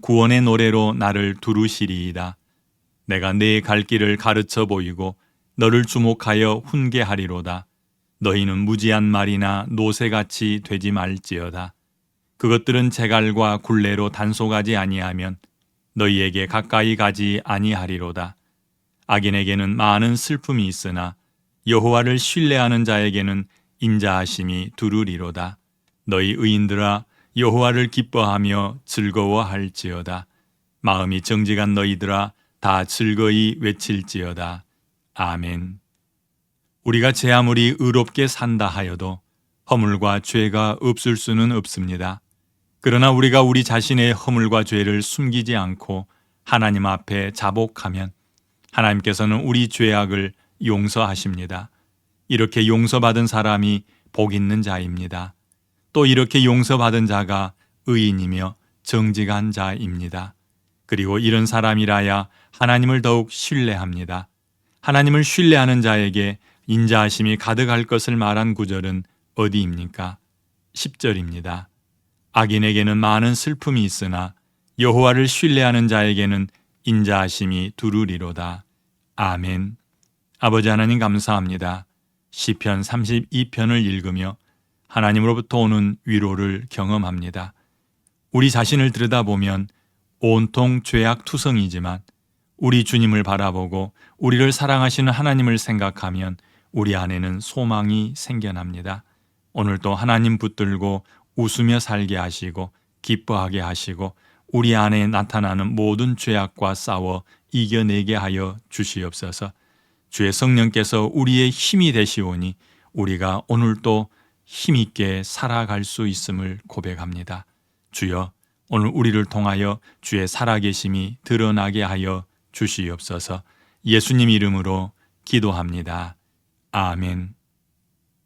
구원의 노래로 나를 두루시리이다. 내가 내갈 길을 가르쳐 보이고 너를 주목하여 훈계하리로다. 너희는 무지한 말이나 노새같이 되지 말지어다. 그것들은 제갈과 굴레로 단속하지 아니하면 너희에게 가까이 가지 아니하리로다. 악인에게는 많은 슬픔이 있으나 여호와를 신뢰하는 자에게는 인자하심이 두루리로다. 너희 의인들아 여호와를 기뻐하며 즐거워할지어다. 마음이 정직한 너희들아 다 즐거이 외칠지어다. 아멘. 우리가 제 아무리 의롭게 산다 하여도 허물과 죄가 없을 수는 없습니다. 그러나 우리가 우리 자신의 허물과 죄를 숨기지 않고 하나님 앞에 자복하면 하나님께서는 우리 죄악을 용서하십니다. 이렇게 용서받은 사람이 복 있는 자입니다. 또 이렇게 용서받은 자가 의인이며 정직한 자입니다. 그리고 이런 사람이라야 하나님을 더욱 신뢰합니다. 하나님을 신뢰하는 자에게 인자하심이 가득할 것을 말한 구절은 어디입니까? 10절입니다. 악인에게는 많은 슬픔이 있으나 여호와를 신뢰하는 자에게는 인자하심이 두루리로다. 아멘. 아버지 하나님 감사합니다. 시편 32편을 읽으며 하나님으로부터 오는 위로를 경험합니다. 우리 자신을 들여다보면 온통 죄악 투성이지만 우리 주님을 바라보고 우리를 사랑하시는 하나님을 생각하면 우리 안에는 소망이 생겨납니다. 오늘도 하나님 붙들고 웃으며 살게 하시고 기뻐하게 하시고 우리 안에 나타나는 모든 죄악과 싸워 이겨내게 하여 주시옵소서. 주의 성령께서 우리의 힘이 되시오니 우리가 오늘도 힘있게 살아갈 수 있음을 고백합니다. 주여, 오늘 우리를 통하여 주의 살아계심이 드러나게 하여 주시옵소서 예수님 이름으로 기도합니다. 아멘.